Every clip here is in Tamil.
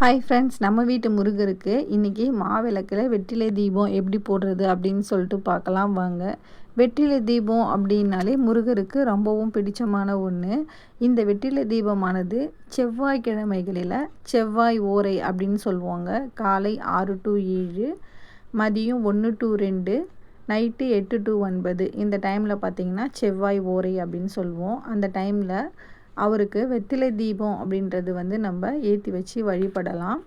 ஹாய் ஃப்ரெண்ட்ஸ் நம்ம வீட்டு முருகருக்கு இன்றைக்கி மாவிளக்கில் வெற்றிலை தீபம் எப்படி போடுறது அப்படின்னு சொல்லிட்டு பார்க்கலாம் வாங்க. வெற்றிலை தீபம் அப்படின்னாலே முருகருக்கு ரொம்பவும் பிடிச்சமான ஒன்று இந்த வெற்றிலை தீபமானது செவ்வாய்க்கிழமைகளில் செவ்வாய் ஓரை அப்படின்னு சொல்லுவாங்க. காலை ஆறு டு ஏழு மதியம் ஒன்று டு ரெண்டு நைட்டு எட்டு டு ஒன்பது. இந்த டைமில் பார்த்திங்கன்னா செவ்வாய் ஓரை அப்படின்னு சொல்லுவோம். அந்த டைமில் அவருக்கு வெத்திலை தீபம் அப்படின்றது வந்து நம்ம ஏற்றி வச்சு வழிபடலாம்.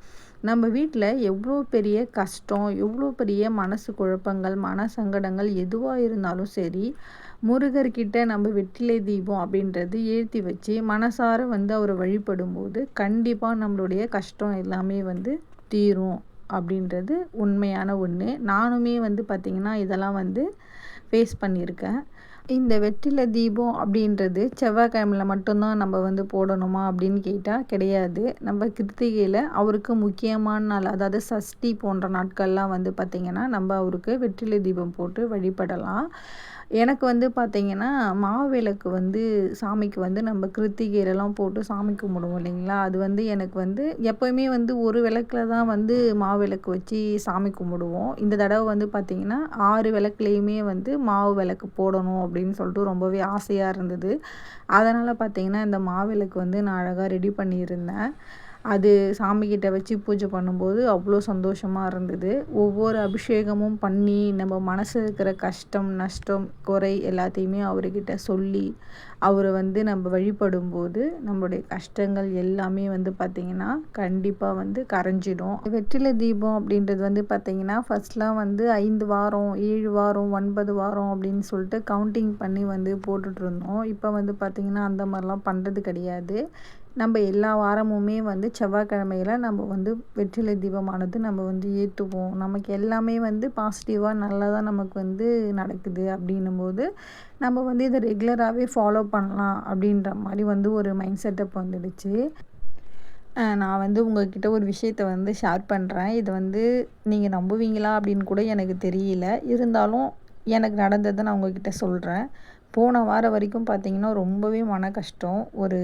நம்ம வீட்டில் எவ்வளோ பெரிய கஷ்டம் எவ்வளோ பெரிய மனசு குழப்பங்கள் மன சங்கடங்கள் எதுவாக இருந்தாலும் சரி முருகர்கிட்ட நம்ம வெற்றிலை தீபம் அப்படின்றது ஏற்றி வச்சு மனசார வந்து அவரை வழிபடும்போது கண்டிப்பாக நம்மளுடைய கஷ்டம் எல்லாமே வந்து தீரும் அப்படின்றது உண்மையான ஒன்று நானுமே வந்து பார்த்திங்கன்னா இதெல்லாம் வந்து ஃபேஸ் பண்ணியிருக்கேன். இந்த வெற்றிலை தீபம் அப்படின்றது செவ்வாய்க்கிழமையில் மட்டும்தான் நம்ம வந்து போடணுமா அப்படின்னு கேட்டால் கிடையாது. நம்ம கிருத்திகையில் அவருக்கு முக்கியமான நாள் அதாவது சஷ்டி போன்ற நாட்கள்லாம் வந்து பார்த்திங்கன்னா நம்ம அவருக்கு வெற்றிலை தீபம் போட்டு வழிபடலாம். எனக்கு வந்து பார்த்திங்கன்னா மாவிளக்கு வந்து சாமிக்கு வந்து நம்ம கிருத்திகையிலலாம் போட்டு சாமி கும்பிடுவோம் இல்லைங்களா? அது வந்து எனக்கு வந்து எப்போயுமே வந்து ஒரு விளக்கில் தான் வந்து மாவிளக்கு வச்சு சாமி கும்பிடுவோம். இந்த தடவை வந்து பார்த்திங்கன்னா ஆறு விளக்குலேயுமே வந்து மாவு விளக்கு போடணும் அப்படின்னு சொல்லிட்டு ரொம்பவே ஆசையாக இருந்தது. அதனால் பார்த்திங்கன்னா இந்த மாவிளக்கு வந்து நான் அழகாக ரெடி பண்ணியிருந்தேன். அது சாமிக்கிட்ட வச்சு பூஜை பண்ணும்போது அவ்வளோ சந்தோஷமாக இருந்தது. ஒவ்வொரு அபிஷேகமும் பண்ணி நம்ம மனசில் இருக்கிற கஷ்டம் நஷ்டம் குறை எல்லாத்தையுமே அவர்கிட்ட சொல்லி அவரை வந்து நம்ம வழிபடும்போது நம்மளுடைய கஷ்டங்கள் எல்லாமே வந்து பார்த்திங்கன்னா கண்டிப்பாக வந்து கரைஞ்சிடும். வெற்றிலை தீபம் அப்படின்றது வந்து பார்த்திங்கன்னா ஃபஸ்ட்லாம் வந்து ஐந்து வாரம் ஏழு வாரம் ஒன்பது வாரம் அப்படின்னு சொல்லிட்டு கவுண்டிங் பண்ணி வந்து போட்டுட்ருந்தோம் இப்போ வந்து பார்த்திங்கன்னா அந்த மாதிரிலாம் பண்ணுறது கிடையாது. நம்ம எல்லா வாரமுமே வந்து செவ்வாய்க்கிழமையில் நம்ம வந்து வெற்றிலை தீபமானது நம்ம வந்து ஏற்றுவோம் நமக்கு எல்லாமே வந்து பாசிட்டிவாக நல்லதாக நமக்கு வந்து நடக்குது அப்படின்னும் போது நம்ம வந்து இதை ரெகுலராகவே ஃபாலோ பண்ணலாம் அப்படின்ற மாதிரி வந்து ஒரு மைண்ட் செட்டப் வந்துடுச்சு. நான் வந்து உங்கள்கிட்ட ஒரு விஷயத்த வந்து ஷேர் பண்ணுறேன் இது வந்து நீங்கள் நம்புவீங்களா அப்படின்னு கூட எனக்கு தெரியல. இருந்தாலும் எனக்கு நடந்ததை நான் உங்ககிட்ட சொல்கிறேன் போன வாரம் வரைக்கும் பார்த்திங்கன்னா ரொம்பவே மன கஷ்டம். ஒரு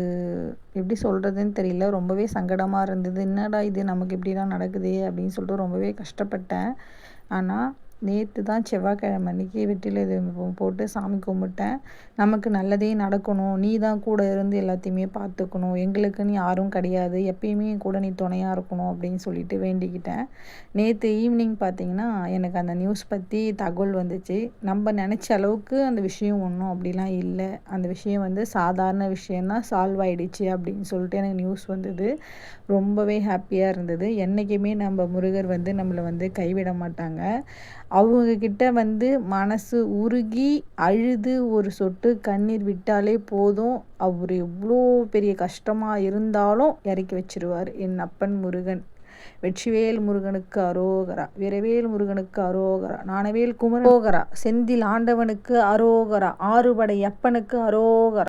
எப்படி சொல்கிறதுன்னு தெரியல. ரொம்பவே சங்கடமாக இருந்தது. என்னடா இது? நமக்கு இப்படிலாம் நடக்குது? அப்படின்னு சொல்லிட்டு ரொம்பவே கஷ்டப்பட்டேன். ஆனால் நேற்று தான் செவ்வாய்க்கிழமை அன்றைக்கி வெற்றிலை தீபம் போட்டு சாமி கும்பிட்டேன். நமக்கு நல்லதே நடக்கணும். நீ தான் கூட இருந்து எல்லாத்தையுமே பார்த்துக்கணும். எங்களுக்குன்னு யாரும் கிடையாது. எப்பயுமே கூட நீ துணையாக இருக்கணும் அப்படின்னு சொல்லிட்டு வேண்டிக்கிட்டேன். நேற்று ஈவினிங் பார்த்தீங்கன்னா எனக்கு அந்த நியூஸ் பற்றி தகவல் வந்துச்சு. நம்ம நினச்ச அளவுக்கு அந்த விஷயம் ஒன்றும் அப்படிலாம் இல்லை. அந்த விஷயம் வந்து சாதாரண விஷயந்தான் சால்வ் ஆகிடுச்சு அப்படின்னு சொல்லிட்டு எனக்கு நியூஸ் வந்தது. ரொம்பவே ஹாப்பியாக இருந்தது. என்றைக்குமே நம்ம முருகர் வந்து நம்மளை வந்து கைவிட மாட்டாங்க. அவங்கக்கிட்ட வந்து மனசு உருகி அழுது ஒரு சொட்டு கண்ணீர் விட்டாலே போதும். அவர் எவ்வளோ பெரிய கஷ்டமாக இருந்தாலும் இறக்கி வச்சிருவார். என் அப்பன் முருகன் வெற்றிவேல் முருகனுக்கு அரோகரா விரவேல் முருகனுக்கு அரோகரா நானவேல் குமரோகரா செந்தில் ஆண்டவனுக்கு அரோகரா ஆறுபடை அப்பனுக்கு அரோகரா.